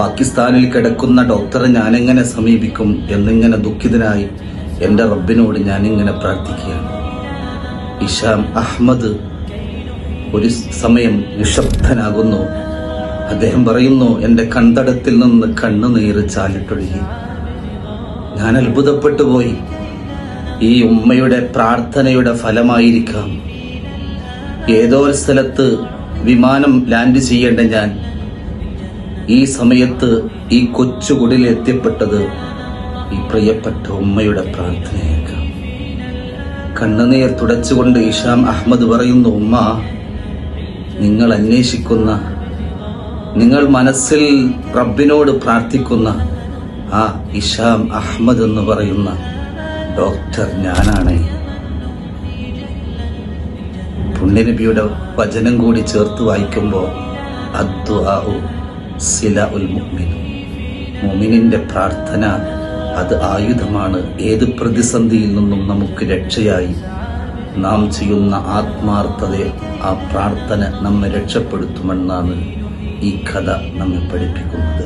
പാകിസ്ഥാനിൽ കിടക്കുന്ന ഡോക്ടറെ ഞാനെങ്ങനെ സമീപിക്കും എന്നിങ്ങനെ ദുഃഖിതനായി എന്റെ റബ്ബിനോട് ഞാനിങ്ങനെ പ്രാർത്ഥിക്കുകയാണ്. ഇഷാം അഹമ്മദ് ഒരു സമയം നിശബ്ദനാകുന്നു. അദ്ദേഹം പറയുന്നു എന്റെ കണ്ടടത്തിൽ നിന്ന് കണ്ണുനീര് ചാലിട്ടൊഴുകി. ഞാൻ അത്ഭുതപ്പെട്ടു പോയി. ഈ ഉമ്മയുടെ പ്രാർത്ഥനയുടെ ഫലമായിരിക്കാം. ഏതോ സ്ഥലത്ത് വിമാനം ലാൻഡ് ചെയ്യേണ്ട ഞാൻ ഈ സമയത്ത് ഈ കൊച്ചുകുടിൽ എത്തിപ്പെട്ടത് ഈ പ്രിയപ്പെട്ട ഉമ്മയുടെ പ്രാർത്ഥനയേക്കാം. കണ്ണുനീർ തുടച്ചുകൊണ്ട് ഇഷാം അഹമ്മദ് പറയുന്ന ഉമ്മ നിങ്ങൾ അന്വേഷിക്കുന്ന നിങ്ങൾ മനസ്സിൽ റബ്ബിനോട് പ്രാർത്ഥിക്കുന്ന ആ ഇഷാം അഹമ്മദ് എന്ന് പറയുന്ന ഡോക്ടർ ഞാനാണ്. പുണ്യനബിയുടെ വചനം കൂടി ചേർത്ത് വായിക്കുമ്പോൾ അദ്വാഉ സില ഉൽ മുഅ്മിൻ മുഅ്മിനിന്റെ പ്രാർത്ഥന അത് ആയുധമാണ്. ഏത് പ്രതിസന്ധിയിൽ നിന്നും നമുക്ക് രക്ഷയായി? നാം ചെയ്യുന്ന ആത്മാർത്ഥതയെ ആ പ്രാർത്ഥന നമ്മെ രക്ഷപ്പെടുത്തുമെന്നാണ് ഈ കഥ നമ്മെ പഠിപ്പിക്കുന്നത്.